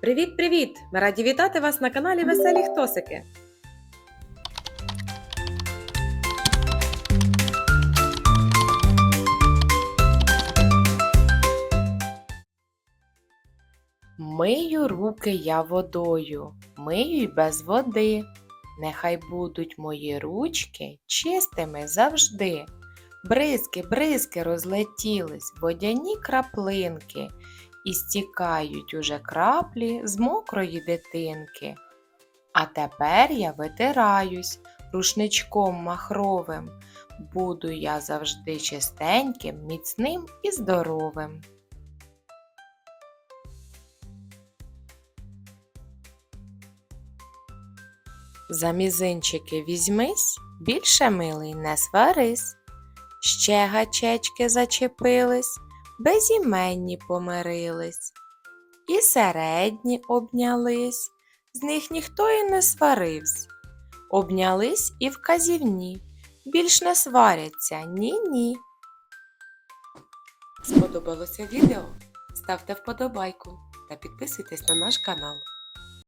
Привіт-привіт! Ми раді вітати вас на каналі Веселі Хтосики. Мию руки я водою, мию й без води. Нехай будуть мої ручки чистими завжди. Бризки, бризки розлетілись, водяні краплинки, і стікають уже краплі з мокрої дитинки. А тепер я витираюсь рушничком махровим. Буду я завжди чистеньким, міцним і здоровим. За мізинчики візьмись, більше милий не сварись. Ще гачечки зачепились, безіменні помирились. І середні обнялись, з них ніхто і не сваривсь. Обнялись і вказівні, більш не сваряться ні-ні. Сподобалося відео? Ставте вподобайку та підписуйтесь на наш канал.